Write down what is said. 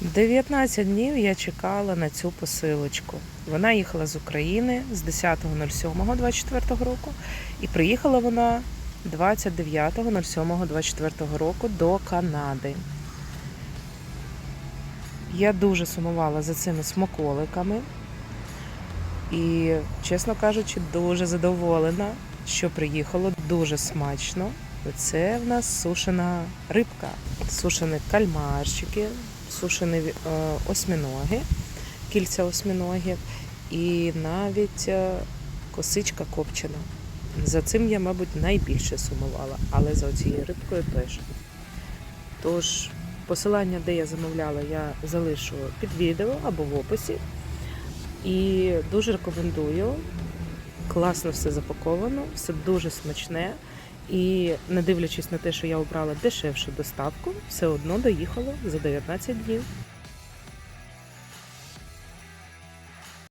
19 днів я чекала на цю посилочку. Вона їхала з України з 10.07.24 року і приїхала вона 29.07.24 року до Канади. Я дуже сумувала за цими смаколиками і, чесно кажучи, дуже задоволена, що приїхало дуже смачно. Це в нас сушена рибка, сушені кальмарчики, сушені е, осьміноги, кільця осьміногів і навіть е, косичка копчена. За цим я, мабуть, найбільше сумувала, але за цією рибкою теж. Тож, посилання, де я замовляла, я залишу під відео або в описі. І дуже рекомендую. Класно все запаковано, все дуже смачне. І не дивлячись на те, що я обрала дешевшу доставку, все одно доїхала за 19 днів.